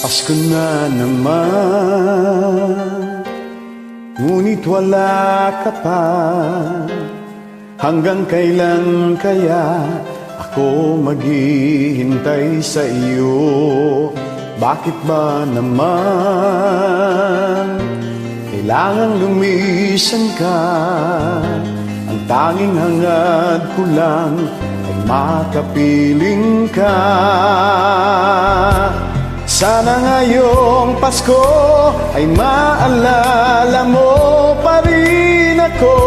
Pasko na naman. Ngunit wala ka pa. Hanggang kailan kaya Ako maghihintay sa iyo? Bakit ba naman? Kailangang lumisan ka. Ang tanging hangad ko lang Ay makapiling ka sana ngayong Pasko ay maalala mo pa rin ako.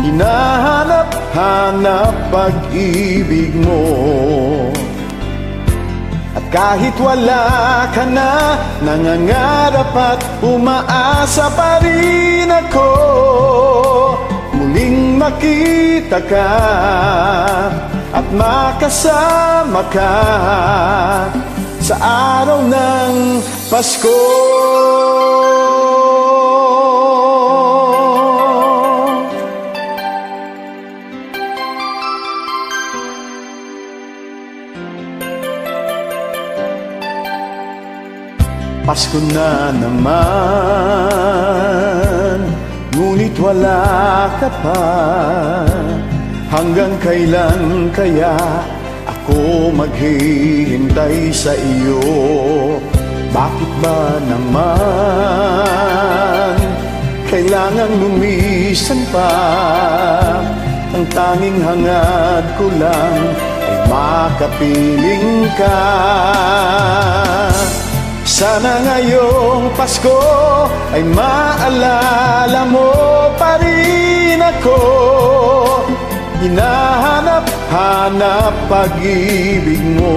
Hinahanap-hanap pag-ibig mo. At kahit wala ka na, nangangarap at umaasa pa rin ako. Muling makita ka at makasama ka araw ng Pasko. Pasko na naman, ngunit wala ka pa. Hanggang kailan kaya ako maghihintay sa iyo? Bakit ba naman kailangan lumisan pa? Ang tanging hangad ko lang ay makapiling ka. Sana ngayong Pasko ay maalala mo pa rin ako Hinahanap-hanap pag-ibig mo.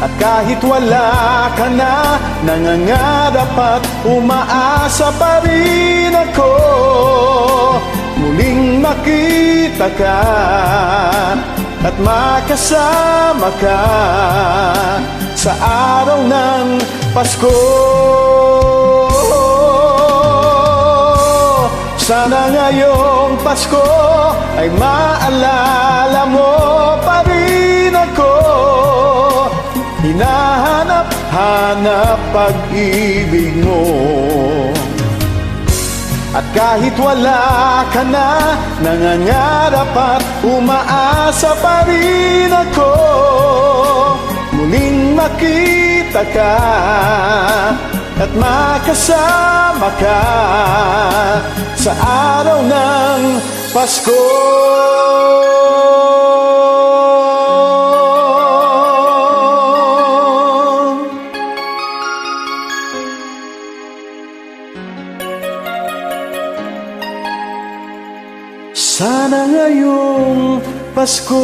At kahit wala ka na Nangangarap at umaasa pa rin ako Muling makita ka At makasama ka Sa araw ng Pasko sana ngayong Pasko ay maalala mo pa rin ako. Hinahanap-hanap pag-ibig mo. At kahit wala ka na, nangangarap at umaasa pa rin ako. Muling makita ka at makasama ka sa araw ng Pasko. Sana ngayong Pasko